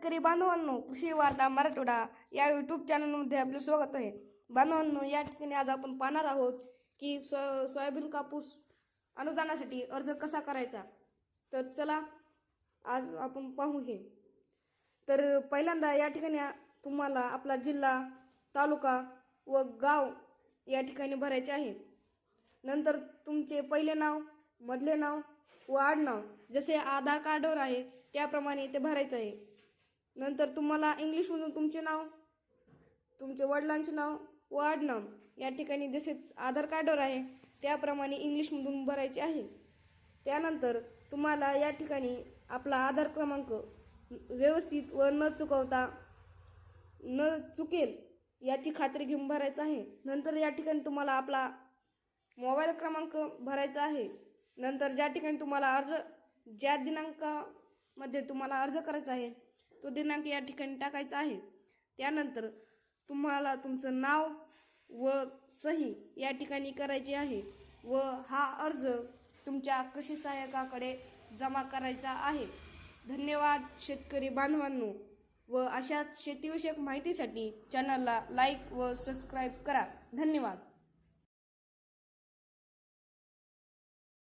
शेतकरी बांधवांनो कृषी वार्ता मराठवाडा या यूट्यूब चॅनलमध्ये आपलं स्वागत आहे. बांधवांनो या ठिकाणी आज आपण पाहणार आहोत की सो सोयाबीन कापूस अनुदानासाठी अर्ज कसा करायचा? तर चला आज आपण पाहू हे. तर पहिल्यांदा या ठिकाणी तुम्हाला आपला जिल्हा तालुका व गाव या ठिकाणी भरायचे आहे. नंतर तुमचे पहिले नाव मधले नाव व आडनाव जसे आधार कार्डवर आहे त्याप्रमाणे ते भरायचं आहे. नंतर तुम्हाला इंग्लिशमधून तुमचे नाव तुमचे वडिलांचे नाव व आडनाव या ठिकाणी जसे आधार कार्डवर आहे त्याप्रमाणे इंग्लिशमधून भरायचे आहे. त्यानंतर तुम्हाला या ठिकाणी आपला आधार क्रमांक व्यवस्थित व न चुकवता न चुकेल याची खात्री घेऊन भरायचं आहे. नंतर या ठिकाणी तुम्हाला आपला मोबाईल क्रमांक भरायचा आहे. नंतर ज्या ठिकाणी तुम्हाला अर्ज ज्या दिनांकामध्ये तुम्हाला अर्ज करायचा आहे तो दिनांक या ठिकाणी टाकायचा आहे. त्यानंतर तुम्हाला तुमचं नाव व सही या ठिकाणी करायची आहे व हा अर्ज तुमच्या कृषी सहाय्यकाकडे जमा करायचा आहे. धन्यवाद शेतकरी बांधवांनो व अशाच शेतीविषयक माहितीसाठी चॅनलला लाईक व सबस्क्राईब करा. धन्यवाद.